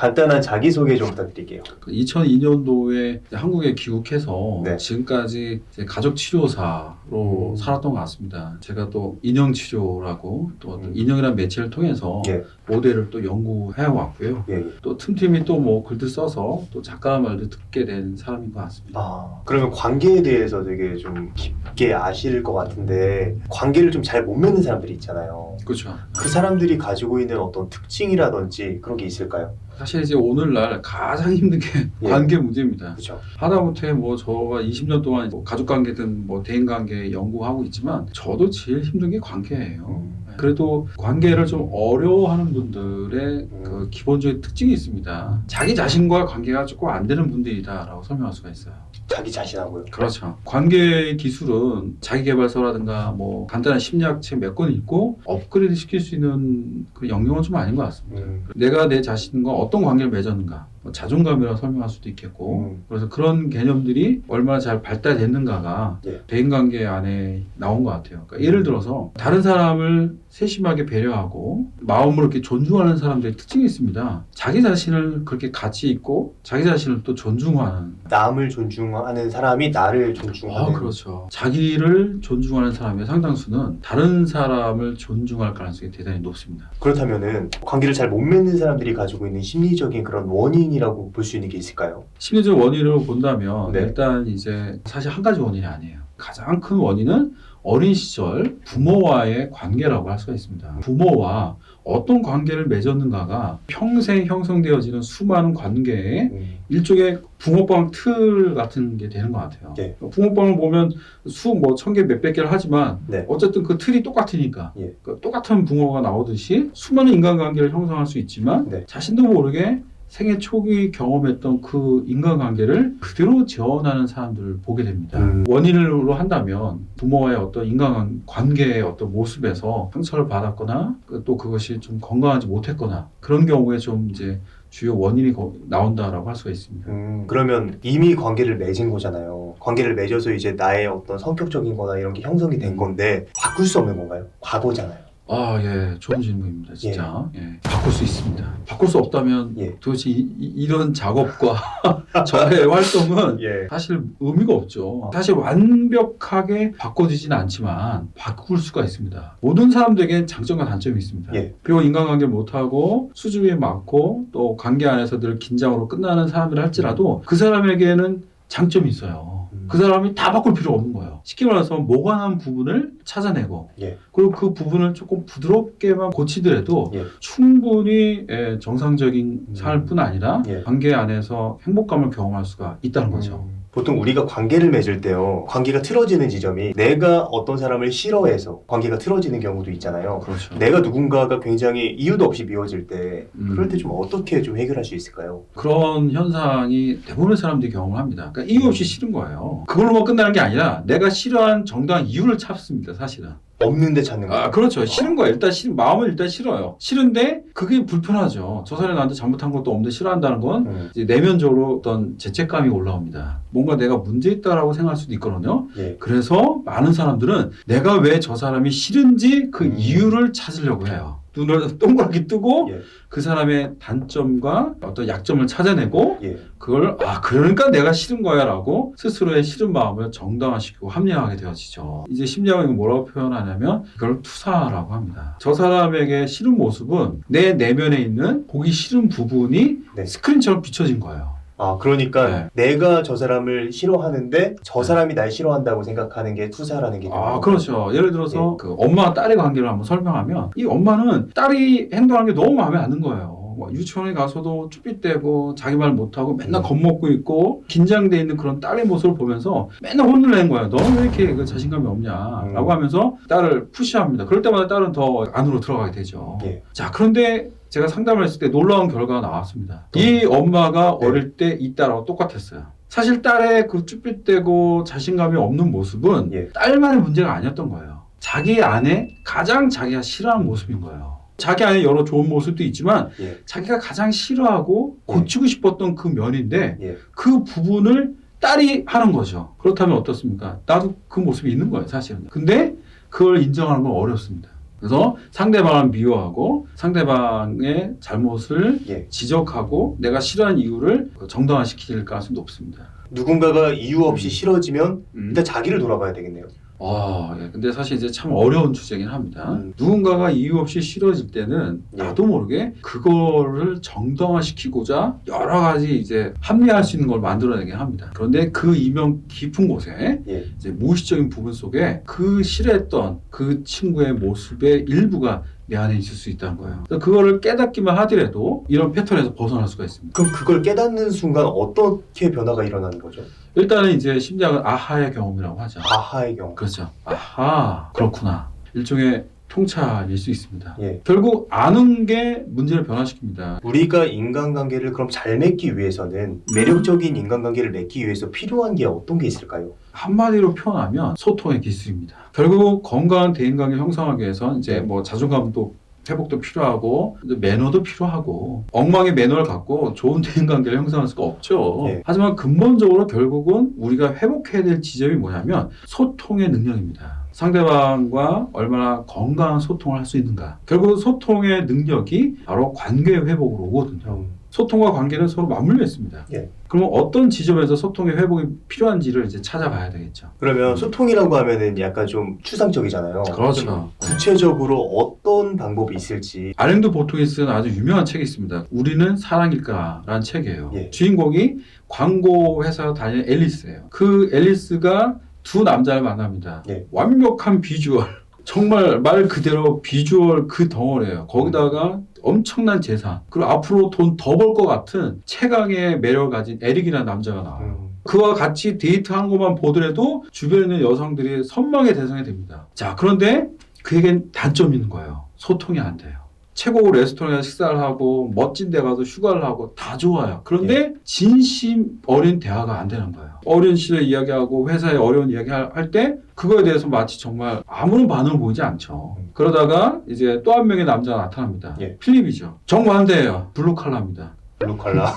간단한 자기소개 좀 부탁드릴게요. 2002년도에 한국에 귀국해서 네. 지금까지 이제 가족 치료사로 음. 살았던 것 같습니다. 제가 또 인형 치료라고 또 음. 인형이라는 매체를 통해서 예. 모델을 또 연구해 왔고요. 예, 예. 또 틈틈이 또 뭐 글도 써서 또 작가 말도 듣게 된 사람인 것 같습니다. 아, 그러면 관계에 대해서 되게 좀 깊게 아실 것 같은데 관계를 좀 잘 못 맺는 사람들이 있잖아요. 그렇죠. 그 사람들이 가지고 있는 어떤 특징이라든지 그런 게 있을까요? 사실 이제 오늘날 가장 힘든 게 예. 관계 문제입니다. 그렇죠. 하다못해 뭐 저가 20년 동안 뭐 가족 관계든 뭐 대인 관계 연구하고 있지만 저도 제일 힘든 게 관계예요. 음. 그래도 관계를 좀 어려워하는 분들의 음. 그 기본적인 특징이 있습니다. 자기 자신과 관계가 조금 안 되는 분들이다라고 설명할 수가 있어요. 자기 자신하고요. 그렇죠. 관계 기술은 자기 개발서라든가 뭐 간단한 심리학책 몇 권 읽고 업그레이드 시킬 수 있는 그 영역은 좀 아닌 것 같습니다. 음. 내가 내 자신과 어떤 관계를 맺었는가 뭐 자존감이라고 설명할 수도 있겠고 음. 그래서 그런 개념들이 얼마나 잘 발달됐는가가 예. 대인관계 안에 나온 것 같아요. 그러니까 예를 들어서 다른 사람을 세심하게 배려하고 마음으로 이렇게 존중하는 사람들의 특징이 있습니다. 자기 자신을 그렇게 가치 있고 자기 자신을 또 존중하는 남을 존중하는 사람이 나를 존중하는 아, 그렇죠. 자기를 존중하는 사람의 상당수는 다른 사람을 존중할 가능성이 대단히 높습니다. 그렇다면은 관계를 잘 못 맺는 사람들이 가지고 있는 심리적인 그런 원인 이라고 볼 수 있는 게 있을까요? 심리적 원인으로 본다면 네. 일단 이제 사실 한 가지 원인이 아니에요. 가장 큰 원인은 어린 시절 부모와의 관계라고 할 수가 있습니다. 부모와 어떤 관계를 맺었는가가 평생 형성되어지는 수많은 관계의 음. 일종의 붕어빵 틀 같은 게 되는 것 같아요. 네. 붕어빵을 보면 수 뭐 천 개 몇백 개를 하지만 네. 어쨌든 그 틀이 똑같으니까 예. 그 똑같은 붕어가 나오듯이 수많은 인간관계를 형성할 수 있지만 네. 자신도 모르게 생애 초기 경험했던 그 인간관계를 그대로 재현하는 사람들을 보게 됩니다. 음. 원인으로 한다면 부모와의 어떤 인간관계의 어떤 모습에서 상처를 받았거나 그또 그것이 좀 건강하지 못했거나 그런 경우에 좀 이제 주요 원인이 거- 나온다라고 할 수가 있습니다. 음, 그러면 이미 관계를 맺은 거잖아요. 관계를 맺어서 이제 나의 어떤 성격적인 거나 이런 게 형성이 된 건데 바꿀 수 없는 건가요? 과거잖아요. 아, 예, 좋은 질문입니다, 진짜. 예. 바꿀 수 있습니다. 바꿀 수 없다면 예. 도대체 이, 런 작업과 저의 활동은 예. 사실 의미가 없죠. 사실 완벽하게 바꿔지지는 않지만 바꿀 수가 있습니다. 모든 사람들에게 장점과 단점이 있습니다. 예. 비록 인간관계를 못하고 수줍음이 많고 또 관계 안에서 늘 긴장으로 끝나는 사람이라 할지라도 그 사람에게는 장점이 있어요. 음. 그 사람이 다 바꿀 필요가 없는 거예요. 쉽게 말해서 모관한 부분을 찾아내고 예. 그리고 그 부분을 조금 부드럽게만 고치더라도 예. 충분히 예, 정상적인 음. 삶을 뿐 아니라 예. 관계 안에서 행복감을 경험할 수가 있다는 거죠. 음, 보통 우리가 관계를 맺을 때요. 관계가 틀어지는 지점이 내가 어떤 사람을 싫어해서 관계가 틀어지는 경우도 있잖아요. 그렇죠. 내가 누군가가 굉장히 이유도 없이 미워질 때 음. 그럴 때 좀 어떻게 좀 해결할 수 있을까요? 그런 현상이 대부분의 사람들이 경험을 합니다. 그러니까 이유 없이 싫은 거예요. 그걸로만 끝나는 게 아니라 내가 싫어한 정당한 이유를 찾습니다, 사실은. 없는데 찾는 거. 아, 그렇죠. 싫은 거예요. 일단 싫, 마음은 일단 싫어요. 싫은데 그게 불편하죠. 저 사람이 나한테 잘못한 것도 없는데 싫어한다는 건 음, 이제 내면적으로 어떤 죄책감이 올라옵니다. 뭔가 내가 문제 있다라고 생각할 수도 있거든요. 예. 그래서 많은 사람들은 내가 왜 저 사람이 싫은지 그 음. 이유를 찾으려고 해요. 눈을 동그랗게 뜨고 예. 그 사람의 단점과 어떤 약점을 찾아내고 예. 그걸 아 그러니까 내가 싫은 거야라고 스스로의 싫은 마음을 정당화시키고 합리화하게 되어지죠. 이제 심리학은 뭐라고 표현하냐면 이걸 투사라고 합니다. 저 사람에게 싫은 모습은 내 내면에 있는 보기 싫은 부분이 네. 스크린처럼 비춰진 거예요. 아, 그러니까 네. 내가 저 사람을 싫어하는데 저 사람이 날 싫어한다고 생각하는 게 투사라는 게 아, 그렇죠. 예를 들어서 그 엄마와 딸의 관계를 한번 설명하면 이 엄마는 딸이 행동하는 게 너무 마음에 안 드는 거예요. 뭐 유치원에 가서도 쭈삣대고 자기 말 못하고 맨날 음. 겁먹고 있고 긴장돼 있는 그런 딸의 모습을 보면서 맨날 혼을 내는 거예요. 너는 왜 이렇게 그 자신감이 없냐? 음. 라고 하면서 딸을 푸시합니다. 그럴 때마다 딸은 더 안으로 들어가게 되죠. 예. 자, 그런데 제가 상담을 했을 때 놀라운 결과가 나왔습니다. 이 엄마가 네. 어릴 때 이 딸하고 똑같았어요. 사실 딸의 그 쭈삣대고 자신감이 없는 모습은 예. 딸만의 문제가 아니었던 거예요. 자기 안에 가장 자기가 싫어하는 모습인 거예요. 자기 안에 여러 좋은 모습도 있지만 예. 자기가 가장 싫어하고 고치고 싶었던 그 면인데 예. 그 부분을 딸이 하는 거죠. 그렇다면 어떻습니까? 나도 그 모습이 있는 거예요, 사실은. 근데 그걸 인정하는 건 어렵습니다. 그래서 상대방을 미워하고 상대방의 잘못을 예. 지적하고 내가 싫어하는 이유를 정당화시킬 가능성이 높습니다. 누군가가 이유 없이 음. 싫어지면 음. 일단 자기를 돌아봐야 되겠네요. 아, 예. 근데 사실 이제 참 어려운 주제긴 합니다. 음. 누군가가 이유 없이 싫어질 때는 예. 나도 모르게 그거를 정당화시키고자 여러 가지 이제 합리화할 수 있는 걸 만들어내게 합니다. 그런데 그 이면 깊은 곳에 예. 이제 무의식적인 부분 속에 그 싫어했던 그 친구의 모습의 일부가 내 안에 있을 수 있다는 거예요. 그거를 깨닫기만 하더라도 이런 패턴에서 벗어날 수가 있습니다. 그럼 그걸 깨닫는 순간 어떻게 변화가 일어나는 거죠? 일단은 이제 심리학은 아하의 경험이라고 하죠. 아하의 경우. 그렇죠. 아하, 그렇구나. 일종의 통찰일 수 있습니다. 예. 결국 아는 게 문제를 변화시킵니다. 우리가 인간관계를 그럼 잘 맺기 위해서는 매력적인 인간관계를 맺기 위해서 필요한 게 어떤 게 있을까요? 한마디로 표현하면 소통의 기술입니다. 결국 건강한 대인관계 형성하기 위해서 이제 뭐 자존감도 회복도 필요하고 이제 매너도 필요하고 엉망의 매너를 갖고 좋은 대인 관계를 형성할 수가 없죠. 예. 하지만 근본적으로 결국은 우리가 회복해야 될 지점이 뭐냐면 소통의 능력입니다. 상대방과 얼마나 건강한 소통을 할 수 있는가. 결국 소통의 능력이 바로 관계 회복으로 오거든요. 소통과 관계는 서로 맞물려 있습니다. 예. 그러면 어떤 지점에서 소통의 회복이 필요한지를 이제 찾아봐야 되겠죠. 그러면 소통이라고 하면은 약간 좀 추상적이잖아요. 그렇죠. 구체적으로 어떤 방법이 있을지. 아랭드 보통이 쓴 아주 유명한 책이 있습니다. 우리는 사랑일까라는 책이에요. 예. 주인공이 광고 회사 다니는 앨리스예요. 그 앨리스가 두 남자를 만납니다. 예. 완벽한 비주얼. 정말 말 그대로 비주얼 그 덩어리예요. 거기다가 엄청난 재산. 그리고 앞으로 돈 더 벌 것 같은 최강의 매력을 가진 에릭이라는 남자가 나와요. 음. 그와 같이 데이트한 것만 보더라도 주변에 있는 여성들이 선망의 대상이 됩니다. 자, 그런데 그에겐 단점이 있는 거예요. 소통이 안 돼요. 최고 레스토랑에 식사를 하고 멋진 데 가서 휴가를 하고 다 좋아요. 그런데 진심 어린 대화가 안 되는 거예요. 어린 시절 이야기하고 회사에 어려운 이야기 할 때 그거에 대해서 마치 정말 아무런 반응을 보이지 않죠. 음. 그러다가 이제 또 한 명의 남자가 나타납니다. 예. 필립이죠. 정반대예요. 블루 칼라입니다. 블루칼라.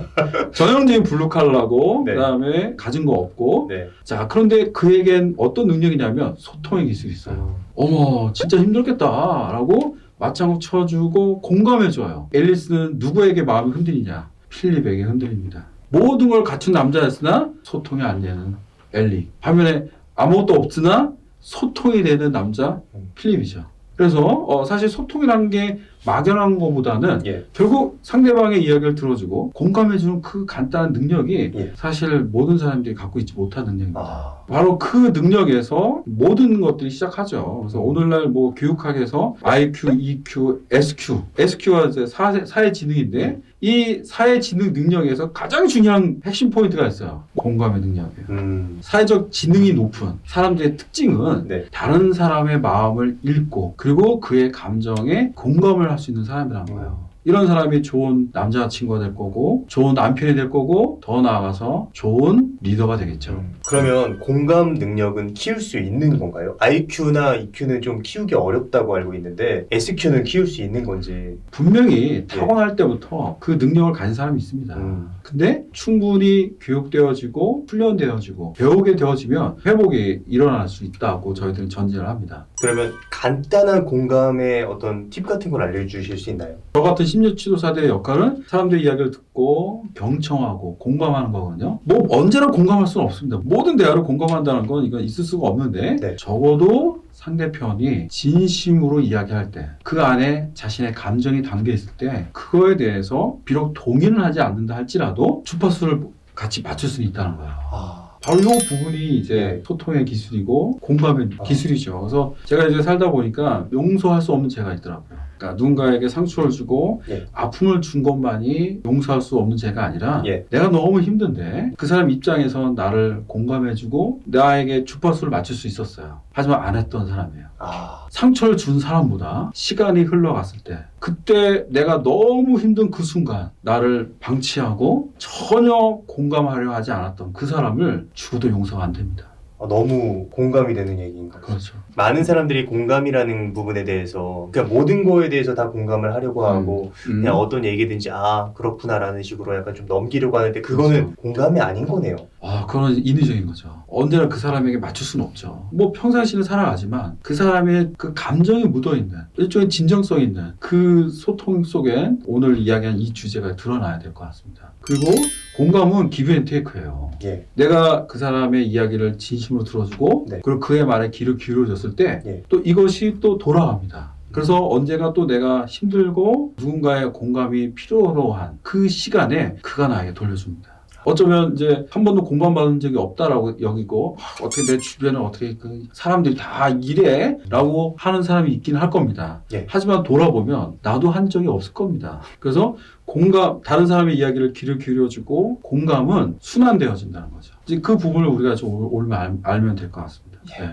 전형적인 블루 칼라고 네. 그다음에 가진 거 없고 네. 자 그런데 그에겐 어떤 능력이냐면 소통의 기술이 있어요. 어머 진짜 힘들겠다라고 맞장구 쳐주고 공감해줘요. 앨리스는 누구에게 마음이 흔들리냐? 필립에게 흔들립니다. 모든 걸 갖춘 남자였으나 소통이 안 되는 엘리. 반면에 아무것도 없으나 소통이 되는 남자 음. 필립이죠. 그래서 어, 사실 소통이라는 게 막연한 것보다는 예. 결국 상대방의 이야기를 들어주고 공감해주는 그 간단한 능력이 예. 사실 모든 사람들이 갖고 있지 못한 능력입니다. 아. 바로 그 능력에서 모든 것들이 시작하죠. 그래서 오늘날 뭐 교육학에서 IQ, EQ, SQ, SQ가 이제 사회, 사회 지능인데 이 사회 지능 능력에서 가장 중요한 핵심 포인트가 있어요. 공감의 능력이에요. 음. 사회적 지능이 높은 사람들의 특징은 네. 다른 사람의 마음을 읽고 그리고 그의 감정에 공감을 할 수 있는 사람이라는 거예요. 이런 사람이 좋은 남자친구가 될 거고 좋은 남편이 될 거고 더 나아가서 좋은 리더가 되겠죠. 음. 그러면 공감 능력은 키울 수 있는 건가요? IQ나 EQ는 좀 키우기 어렵다고 알고 있는데 SQ는 키울 수 있는 건지. 분명히 타고날 때부터 그 능력을 가진 사람이 있습니다. 음. 근데 충분히 교육되어지고 훈련되어지고 배우게 되어지면 회복이 일어날 수 있다고 저희들은 전제를 합니다. 그러면 간단한 공감의 어떤 팁 같은 걸 알려주실 수 있나요? 저 같은 심리치료사들의 역할은 사람들의 이야기를 듣고 경청하고 공감하는 거거든요. 뭐 언제나 공감할 수는 없습니다. 모든 대화를 공감한다는 건 이건 있을 수가 없는데 네. 적어도 상대편이 진심으로 이야기할 때 그 안에 자신의 감정이 담겨 있을 때 그거에 대해서 비록 동의는 하지 않는다 할지라도 주파수를 같이 맞출 수는 있다는 거예요. 아. 바로 이 부분이 이제 소통의 기술이고 공감의 아. 기술이죠. 그래서 제가 이제 살다 보니까 용서할 수 없는 죄가 있더라고요. 그러니까 누군가에게 상처를 주고 예. 아픔을 준 것만이 용서할 수 없는 죄가 아니라 예. 내가 너무 힘든데 그 사람 입장에서 나를 공감해주고 나에게 주파수를 맞출 수 있었어요. 하지만 안 했던 사람이에요. 아. 상처를 준 사람보다 시간이 흘러갔을 때 그때 내가 너무 힘든 그 순간 나를 방치하고 전혀 공감하려 하지 않았던 그 사람을 죽어도 용서가 안 됩니다. 아, 너무 공감이 되는 얘기인 거죠. 그렇죠. 많은 사람들이 공감이라는 부분에 대해서 그냥 모든 거에 대해서 다 공감을 하려고 하고 음. 그냥 어떤 얘기든지 아 그렇구나라는 식으로 약간 좀 넘기려고 하는데 그거는 그렇죠. 공감이 아닌 거네요. 아, 그건 인위적인 거죠. 언제나 그 사람에게 맞출 수는 없죠. 뭐 평상시는 살아가지만 그 사람의 그 감정이 묻어있는 일종의 진정성 있는 그 소통 속엔 오늘 이야기한 이 주제가 드러나야 될 것 같습니다. 그리고 공감은 기브 앤 테이크예요. 예. 내가 그 사람의 이야기를 진심으로 들어주고 네. 그리고 그의 말에 귀를 기울여줬을 때 예. 또 이것이 또 돌아갑니다. 그래서 언제가 또 내가 힘들고 누군가의 공감이 필요로 한 그 시간에 그가 나에게 돌려줍니다. 어쩌면 이제 한 번도 공감받은 적이 없다라고 여기고 아, 어떻게 내 주변에 어떻게 그 사람들이 다 이래라고 하는 사람이 있긴 할 겁니다. 예. 하지만 돌아보면 나도 한 적이 없을 겁니다. 그래서 공감 다른 사람의 이야기를 귀를 기울여주고 공감은 순환되어진다는 거죠. 이제 그 부분을 우리가 좀 올- 올면 알, 알면 될 것 같습니다. 예. 네.